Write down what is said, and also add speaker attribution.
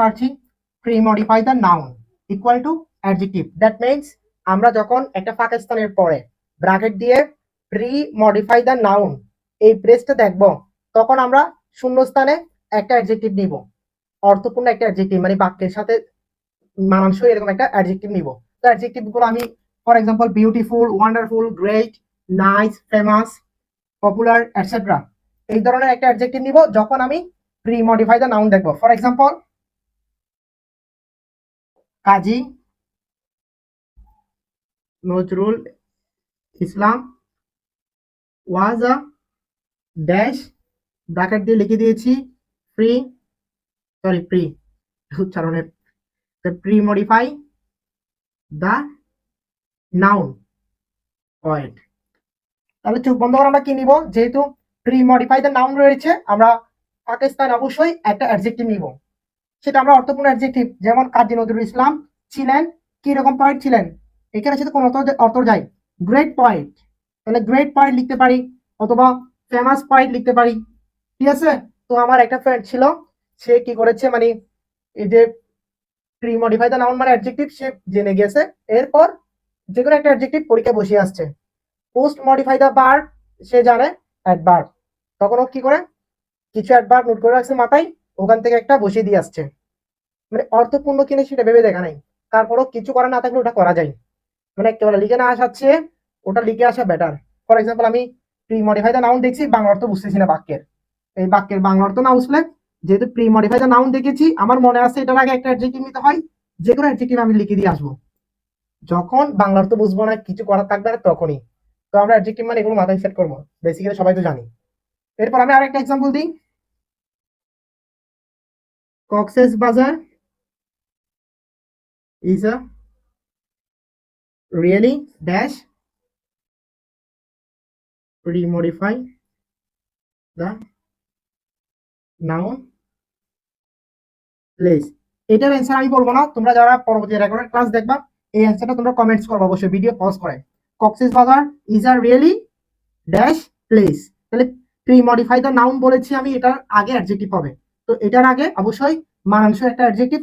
Speaker 1: পারছি pre modify the noun equal to adjective that means আমরা যখন একটা পাকিস্তানের পরে ব্র্যাকেট দিয়ে প্রি মডিফাই দ্য নাউন এই প্রেসটা দেখব, তখন আমরা শূন্যস্থানে একটা অ্যাডজেক্টিভ নিব। অর্থপূর্ণ একটা অ্যাডজেক্টিভ মানে বাক্যের সাথে মানানসই এরকম একটা অ্যাডজেক্টিভ নিব। তো অ্যাডজেক্টিভগুলো আমি for example beautiful wonderful great nice famous popular etcetera এই ধরনের একটা অ্যাডজেক্টিভ নিব, যখন আমি প্রি মডিফাই দ্য নাউন দেখব। For example Kazi Nazrul Islam was dash bracket দিয়ে লিখে দিয়েছি প্রি সরি প্রি উচ্চারণে pre modify the noun point তাহলে চোখ বন্ধ করে আমরা কি নিব? যেহেতু প্রি মডিফাই দ্য নাউন রয়েছে, আমরা পাকিস্তান অবশ্যই একটা অ্যাডজেক্টিভ নিব। সেটা আমরা অর্থপূর্ণ অ্যাডজেক্টিভ যেমন কাজী নজরুল ইসলাম ছিলেন কি রকম পয়েন্ট ছিলেন? এখানে সাথে কোন অর্থ যায়। গ্রেট পয়েন্ট তাহলে গ্রেট পয়েন্ট লিখতে পারি, অথবা ফেমাস পয়েন্ট লিখতে পারি। ঠিক আছে? তো আমার একটা ফ্রেন্ড ছিল, সে কি করেছে মানে এই যে প্রি মডিফাই দ্য নাউন মানে অ্যাডজেক্টিভ সে জেনে গেছে। এরপর যে কোনো একটা অ্যাডজেক্টিভ পরীক্ষা বসে আসছে। পোস্ট মডিফাই দ্য বার সে জানে অ্যাডভার্ব তখন ও কি করে? কিছু অ্যাডভার্ব নোট করে রাখছে মাথায়। ওখান থেকে একটা বসিয়ে দিয়ে আসছে। মানে অর্থপূর্ণ কিনে সেটা ভেবে দেখা নাই। তারপরও কিছু করা না থাকলে ওটা করা যায় মানে একেবারে লিখে না আসাচ্ছে ওটা লিখে আসা বেটার ফর এক্সাম্পল আমি প্রি মডিফাই দ্য নাউন দেখছি, বাংলা অর্থ বুঝতেছি না বাক্যের। এই বাক্যের বাংলা অর্থ না বুঝলে, যেহেতু প্রি মডিফাই দ্য নাউন দেখেছি, আমার মনে আছে এটার আগে একটা অ্যাডজেক্টিভ নিতে হয়, যে কোনো অ্যাডজেক্টিভ আমি লিখে দিয়ে আসব। যখন বাংলা অর্থ বুঝব না, কিছু করার থাকবে না, তখনই। তো আমরা অ্যাডজেক্টিভ মানে এগুলো মাথায় সেট করব। বেসিক্যালি সবাই তো জানি। এরপর আমি আরেকটা এক্সাম্পল দিই। কক্সেস বাজার। Is a really dash remodify the noun place. এটার অ্যান্সার আমি বলব না, তোমরা যারা পরবর্তী রেকর্ডের ক্লাস দেখবা, এই অ্যান্সারটা তোমরা কমেন্টস করবে, অবশ্যই ভিডিও পজ করে। Cox's Bazar is a really dash place তাহলে প্রি মডিফাই দ্য নাউন বলেছি আমি, এটার আগে অ্যাডজেক্টিভ হবে। তো এটার আগে অবশ্যই মানানসই একটা অ্যাডজেক্টিভ